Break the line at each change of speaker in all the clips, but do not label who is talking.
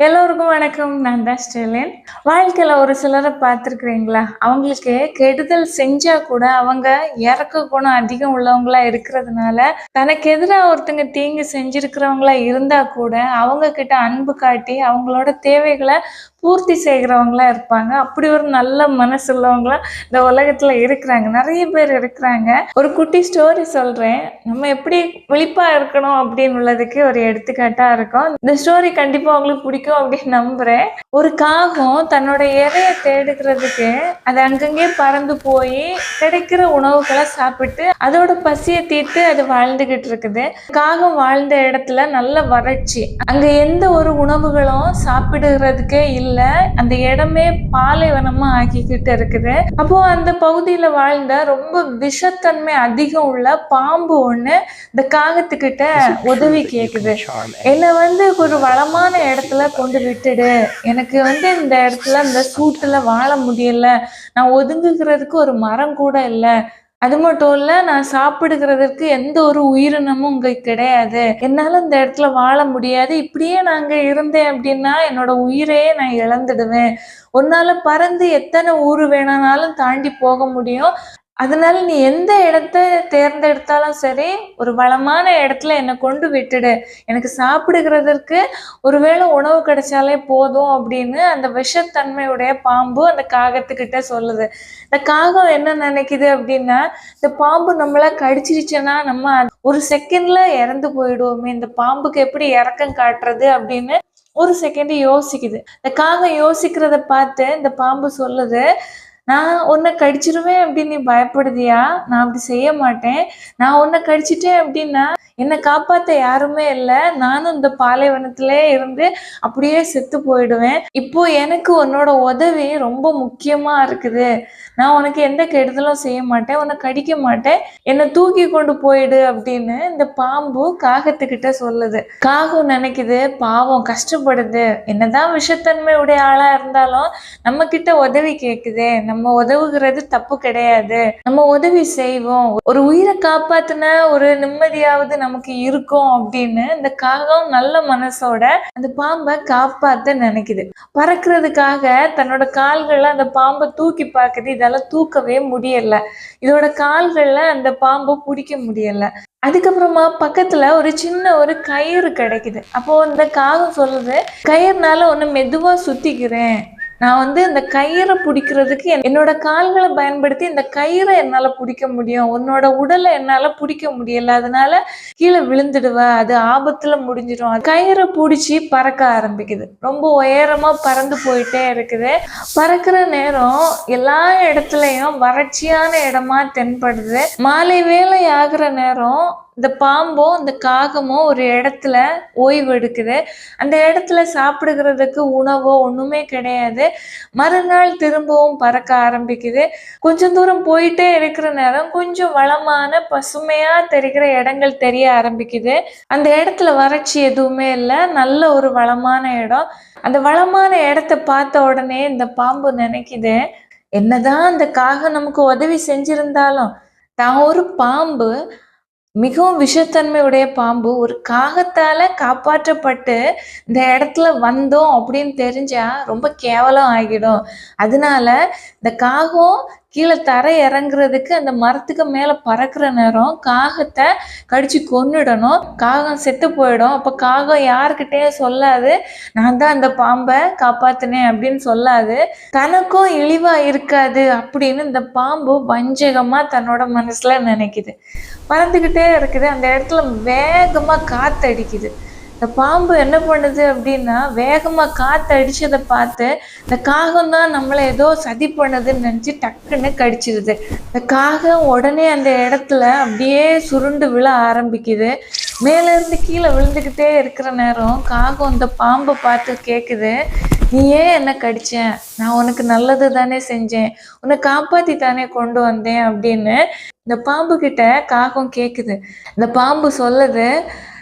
எல்லோருக்கும் வணக்கம். நான் தான் ஸ்டெலின் வாழ்க்கையில் ஒரு சிலரை பார்த்துருக்குறீங்களா? அவங்களுக்கு கெடுதல் செஞ்சா கூட அவங்க இறக்க குணம் அதிகம் உள்ளவங்களா இருக்கிறதுனால தனக்கு எதிராக ஒருத்தங்க தீங்கு செஞ்சிருக்கிறவங்களா இருந்தா கூட அவங்க கிட்ட அன்பு காட்டி அவங்களோட தேவைகளை பூர்த்தி செய்கிறவங்களா இருப்பாங்க. அப்படி ஒரு நல்ல மனசு உள்ளவங்களாம் இந்த உலகத்துல இருக்கிறாங்க. நிறைய பேர் இருக்கிறாங்க. ஒரு குட்டி ஸ்டோரி சொல்றேன். நம்ம எப்படி விழிப்பா இருக்கணும் அப்படின்னு உள்ளதுக்கு ஒரு எடுத்துக்காட்டா இருக்கும். இந்த ஸ்டோரி கண்டிப்பா உங்களுக்கு பிடிக்கும் அப்படின்னு நம்புறேன். ஒரு காகம் தன்னோட இறைய தேடுகிறதுக்கு அது அங்கங்கே பறந்து போய் கிடைக்கிற உணவுகளை சாப்பிட்டு அதோட பசியை தீர்த்து அது வாழ்ந்துகிட்டு இருக்குது. காகம் வாழ்ந்த இடத்துல நல்ல வறட்சி. அங்க எந்த ஒரு உணவுகளும் சாப்பிடுறதுக்கே இல்லை. அந்த இடமே பாலைவனமா ஆக்கிக்கிட்டு இருக்குது. அப்போ அந்த பகுதியில வாழ்ந்த ரொம்ப விஷத்தன்மை அதிகம் உள்ள பாம்பு ஒண்ணு இந்த காகத்துக்கிட்ட உதவி கேக்குது. என்னை வந்து ஒரு வளமான இடத்துல கொண்டு விட்டுடு. எனக்கு வந்து இந்த இடத்துல இந்த சூட்டுல வாழ முடியல. நான் ஒதுங்குகிறதுக்கு ஒரு மரம் கூட இல்லை. அது மட்டும் இல்ல நான் சாப்பிடுகிறதுக்கு எந்த ஒரு உயிரினமும் இங்க கிடையாது. என்னால இந்த இடத்துல வாழ முடியாது. இப்படியே நாங்க இருந்தேன் அப்படின்னா என்னோட உயிரையே நான் இழந்துடுவேன். உன்னால பறந்து எத்தனை ஊர் வேணானாலும் தாண்டி போக முடியும். அதனால நீ எந்த இடத்த தேர்ந்தெடுத்தாலும் சரி ஒரு வளமான இடத்துல என்னை கொண்டு விட்டுடு. எனக்கு சாப்பிடுகிறதற்கு ஒருவேளை உணவு கிடைச்சாலே போதும் அப்படின்னு அந்த விஷத்தன்மையுடைய பாம்பு அந்த காகத்துக்கிட்ட சொல்லுது. இந்த காகம் என்ன நினைக்குது அப்படின்னா இந்த பாம்பு நம்மள கடிச்சிருச்சுன்னா நம்ம ஒரு செகண்ட்ல இறந்து போயிடுவோமே இந்த பாம்புக்கு எப்படி இறக்கம் காட்டுறது அப்படின்னு ஒரு செகண்ட் யோசிக்குது. இந்த காகம் யோசிக்கிறத பார்த்து இந்த பாம்பு சொல்லுது நான் உன்னை கடிச்சிருவேன் அப்படின்னு நீ பயப்படுதியா நான் அப்படி செய்ய மாட்டேன். நான் உன்னை கடிச்சிட்டேன் அப்படின்னா என்னை காப்பாத்த யாருமே இல்லை. நானும் இந்த பாலைவனத்திலே இருந்து அப்படியே செத்து போயிடுவேன். இப்போ எனக்கு உன்னோட உதவி ரொம்ப முக்கியமா இருக்குது. நான் உனக்கு எந்த கெடுதலும் செய்ய மாட்டேன். உன்னை கடிக்க மாட்டேன். என்னை தூக்கி கொண்டு போயிடு அப்படின்னு இந்த பாம்பு காகத்துக்கிட்ட சொல்லுது. காகம் நினைக்குது பாவம் கஷ்டப்படுது. என்னதான் விஷத்தன்மை உடைய ஆளா இருந்தாலும் நம்ம கிட்ட உதவி கேட்குதே நம்ம நம்ம உதவுகிறது தப்பு கிடையாது. நம்ம உதவி செய்வோம். ஒரு உயிரை காப்பாத்தின ஒரு நிம்மதியாவது நமக்கு இருக்கும் அப்படின்னு இந்த காகம் நல்ல மனசோட அந்த பாம்பை காப்பாத்த நினைக்குது. பறக்கிறதுக்காக தன்னோட கால்களை அந்த பாம்பை தூக்கி பார்க்குது இதெல்லாம் தூக்கவே முடியல. இதோட கால்கள்ல அந்த பாம்பை பிடிக்க முடியல. அதுக்கப்புறமா பக்கத்துல ஒரு சின்ன ஒரு கயிறு கிடைக்குது. அப்போ இந்த காகம் சொல்லுது கயிறுனால ஒன்று மெதுவா சுத்திக்கிறேன். நான் வந்து இந்த கயிறை பிடிக்கிறதுக்கு என்- என்னோட கால்களை பயன்படுத்தி இந்த கயிறை என்னால் பிடிக்க முடியும். உன்னோட உடலை என்னால் பிடிக்க முடியல. அதனால கீழே விழுந்துடுவ. அது ஆபத்தில் முடிஞ்சிடும். கயிறை பிடிச்சி பறக்க ஆரம்பிக்குது. ரொம்ப உயரமாக பறந்து போயிட்டே இருக்குது. பறக்கிற நேரம் எல்லா இடத்துலையும் வறட்சியான இடமா தென்படுது. மாலை வேலை ஆகிற நேரம் இந்த பாம்பும் இந்த காகமும் ஒரு இடத்துல ஓய்வு எடுக்குது. அந்த இடத்துல சாப்பிடுகிறதுக்கு உணவோ ஒண்ணுமே கிடையாது. மறுநாள் திரும்பவும் பறக்க ஆரம்பிக்குது. கொஞ்சம் தூரம் போயிட்டே இருக்கிற நேரம் கொஞ்சம் வளமான பசுமையா தெரிகிற இடங்கள் தெரிய ஆரம்பிக்குது. அந்த இடத்துல வறட்சி எதுவுமே இல்லை. நல்ல ஒரு வளமான இடம். அந்த வளமான இடத்த பார்த்த உடனே இந்த பாம்பு நினைக்குது என்னதான் அந்த காகம் நமக்கு உதவி செஞ்சிருந்தாலும் தான் ஒரு பாம்பு மிகவும் விஷத்தன்மை உடைய பாம்பு ஒரு காகத்தால காப்பாற்றப்பட்டு இந்த இடத்துல வந்தோம் அப்படின்னு தெரிஞ்சா ரொம்ப கேவலம் ஆகிடும். அதனால இந்த காகம் கீழே தரை இறங்குறதுக்கு அந்த மரத்துக்கு மேலே பறக்கிற நேரம் காகத்தை கடிச்சு கொன்னுடணும். காகம் செத்து போயிடும். அப்போ காகம் யாருக்கிட்டேயும் சொல்லாது நான் தான் அந்த பாம்பை காப்பாத்தினேன் அப்படின்னு சொல்லாது. தனக்கும் இழிவா இருக்காது அப்படின்னு இந்த பாம்பு வஞ்சகமா தன்னோட மனசுல நினைக்குது. பறந்துக்கிட்டே இருக்குது. அந்த இடத்துல வேகமா காத்தடிக்குது. இந்த பாம்பு என்ன பண்ணுது அப்படின்னா வேகமா காத்து அடிச்சதை பார்த்து இந்த காகம் தான் நம்மளை ஏதோ சதி பண்ணுதுன்னு நினைச்சு டக்குன்னு கடிச்சிருது. இந்த காகம் உடனே அந்த இடத்துல அப்படியே சுருண்டு விழ ஆரம்பிக்குது. மேல இருந்து கீழே விழுந்துக்கிட்டே இருக்கிற நேரம் காகம் இந்த பாம்பை பார்த்து கேக்குது நீ ஏன் என்ன கடிச்ச? நான் உனக்கு நல்லது தானே செஞ்சேன். உன்னை காப்பாத்தி தானே கொண்டு வந்தேன் அப்படின்னு இந்த பாம்பு கிட்ட காகம் கேக்குது. இந்த பாம்பு சொல்லுது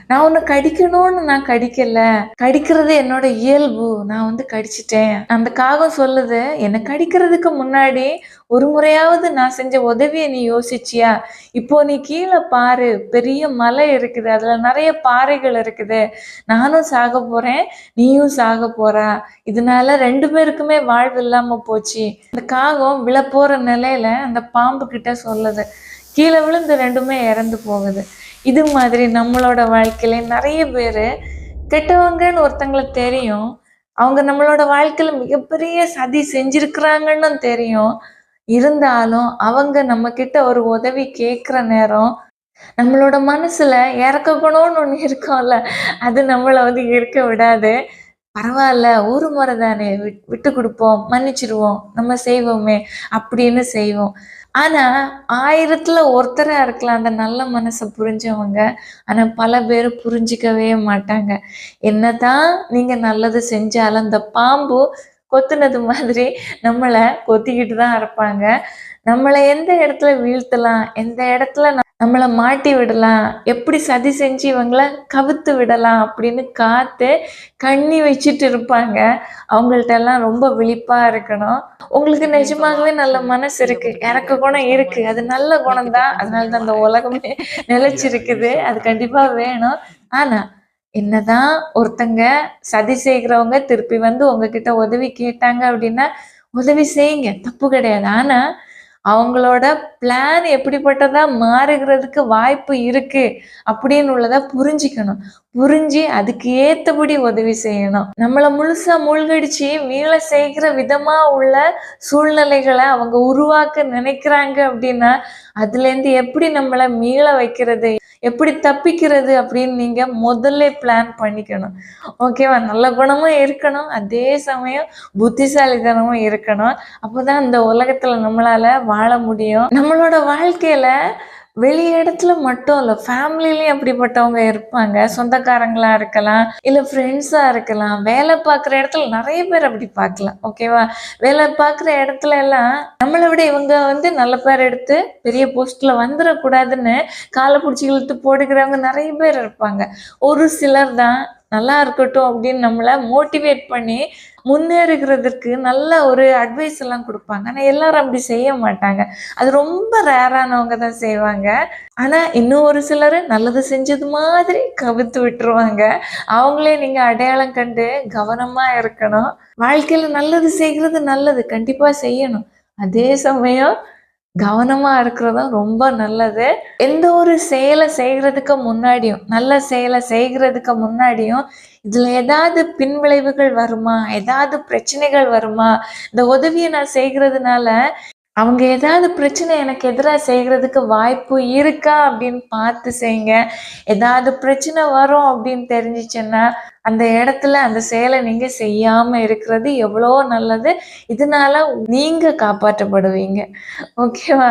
நான் உன்னை கடிக்கணும்னு நான் கடிக்கல. கடிக்கிறது என்னோட இயல்பு. நான் வந்து கடிச்சிட்டேன். அந்த காகம் சொல்லுது என்னை கடிக்கிறதுக்கு முன்னாடி ஒரு முறையாவது நான் செஞ்ச உதவியை நீ யோசிச்சியா? இப்போ நீ கீழே பாரு. பெரிய மலை இருக்குது. அதுல நிறைய பாறைகள் இருக்குது. நானும் சாக போறேன். நீயும் சாக போறா. இதனால ரெண்டு பேருக்குமே வாழ்வு இல்லாம போச்சு. அந்த காகம் விழப்போற நிலையில அந்த பாம்பு கிட்ட சொல்லுது கீழே விழுந்து ரெண்டுமே இறந்து போகுது. இது மாதிரி நம்மளோட வாழ்க்கையில நிறைய பேர் கெட்டவங்கன்னு ஒருத்தங்களை தெரியும். அவங்க நம்மளோட வாழ்க்கையில மிகப்பெரிய சதி செஞ்சிருக்கிறாங்கன்னு தெரியும். இருந்தாலும் அவங்க நம்ம கிட்ட ஒரு உதவி கேட்குற நேரம் நம்மளோட மனசுல இறக்க குணம்னு ஒண்ணு இருக்கும்ல. அது நம்மளை வந்து இருக்க விடாது. பரவாயில்ல ஒரு முறை தானே விட்- விட்டு கொடுப்போம் மன்னிச்சிடுவோம் நம்ம செய்வோமே அப்படின்னு செய்வோம். ஆனா ஆயிரத்துல ஒருத்தரா இருக்கலாம் அந்த நல்ல மனசை புரிஞ்சவங்க. ஆனா பல பேர் புரிஞ்சிக்கவே மாட்டாங்க. என்னதான் நீங்க நல்லது செஞ்சாலும் அந்த பாம்பு கொத்துனது மாதிரி நம்மளை கொத்திக்கிட்டு தான் இருப்பாங்க. நம்மளை எந்த இடத்துல வீழ்த்தலாம் எந்த இடத்துல நம்மளை மாட்டி விடலாம். எப்படி சதி செஞ்சு இவங்களை கவுத்து விடலாம் அப்படின்னு காத்து கண்ணி வச்சுட்டு இருப்பாங்க. அவங்கள்ட்ட எல்லாம் ரொம்ப விழிப்பா இருக்கணும். உங்களுக்கு நிஜமாகவே நல்ல மனசு இருக்கு. இறக்க குணம் இருக்கு. அது நல்ல குணம் தான் அதனால தான் அந்த உலகமே நிலைச்சிருக்குது. அது கண்டிப்பா வேணும். ஆனா என்னதான் ஒருத்தங்க சதி செய்கிறவங்க திருப்பி வந்து உங்ககிட்ட உதவி கேட்டாங்க அப்படின்னா உதவி செய்யுங்க. தப்பு கிடையாது. ஆனா அவங்களோட பிளான் எப்படிப்பட்டதா மாறுகிறதுக்கு வாய்ப்பு இருக்கு அப்படின்னு உள்ளதை புரிஞ்சுக்கணும். புரிஞ்சு அதுக்கு ஏத்தபடி உதவி செய்யணும். நம்மளை முழுசா மூழ்கடிச்சு மீள செய்கிற விதமா உள்ள சூழ்நிலைகளை அவங்க உருவாக்க நினைக்கிறாங்க அப்படின்னா அதுல இருந்து எப்படி நம்மளை மீள வைக்கிறது? எப்படி தப்பிக்கிறது அப்படின்னு நீங்க முதல்ல பிளான் பண்ணிக்கணும். ஓகேவா நல்ல குணமும் இருக்கணும். அதே சமயம் புத்திசாலித்தனமும் இருக்கணும். அப்போதான் இந்த உலகத்துல நம்மளால வாழ முடியும். நம்மளோட வாழ்க்கையில வெளி இடத்துல மட்டும் இல்லை ஃபேமிலிலையும் அப்படிப்பட்டவங்க இருப்பாங்க? சொந்தக்காரங்களா இருக்கலாம் இல்லை ஃப்ரெண்ட்ஸாக இருக்கலாம். வேலை பார்க்குற இடத்துல நிறைய பேர் அப்படி பார்க்கலாம் ஓகேவா வேலை பார்க்குற இடத்துல எல்லாம் நம்மளை விட இவங்க வந்து நல்ல பேர் எடுத்து பெரிய போஸ்ட்ல வந்துடக்கூடாதுன்னு காலை பிடிச்சி இழுத்து போடுகிறவங்க நிறைய பேர் இருப்பாங்க. ஒரு சிலர் தான் நல்லா இருக்கட்டும் அப்படின்னு நம்மளை மோட்டிவேட் பண்ணி முன்னேறுகிறதுக்கு நல்ல ஒரு அட்வைஸ் எல்லாம் கொடுப்பாங்க. ஆனால் எல்லாரும் அப்படி செய்ய மாட்டாங்க. அது ரொம்ப ரேரானவங்க தான் செய்வாங்க. ஆனால் இன்னும் ஒரு சிலர் நல்லது செஞ்சது மாதிரி கவித்து விட்டுருவாங்க. அவங்களே நீங்கள் அடையாளம் கண்டு கவனமாக இருக்கணும். வாழ்க்கையில் நல்லது செய்கிறது நல்லது. கண்டிப்பாக செய்யணும். அதே சமயம் கவனமா இருக்கிறதும் ரொம்ப நல்லது. எந்த ஒரு செயலை செய்கிறதுக்கு முன்னாடியும் நல்ல செயலை செய்கிறதுக்கு முன்னாடியும் இதுல ஏதாவது பின்விளைவுகள் வருமா? ஏதாவது பிரச்சனைகள் வருமா? இந்த உதவியை நான் செய்கிறதுனால அவங்க ஏதாவது பிரச்சனை எனக்கு எதிராக செய்கிறதுக்கு வாய்ப்பு இருக்கா அப்படின்னு பார்த்து செய்யுங்க. ஏதாவது பிரச்சனை வரும் அப்படின்னு தெரிஞ்சிச்சுன்னா அந்த இடத்துல அந்த செயலை நீங்க செய்யாம இருக்கிறது எவ்வளோ நல்லது. இதனால நீங்க காப்பாற்றப்படுவீங்க. ஓகேவா?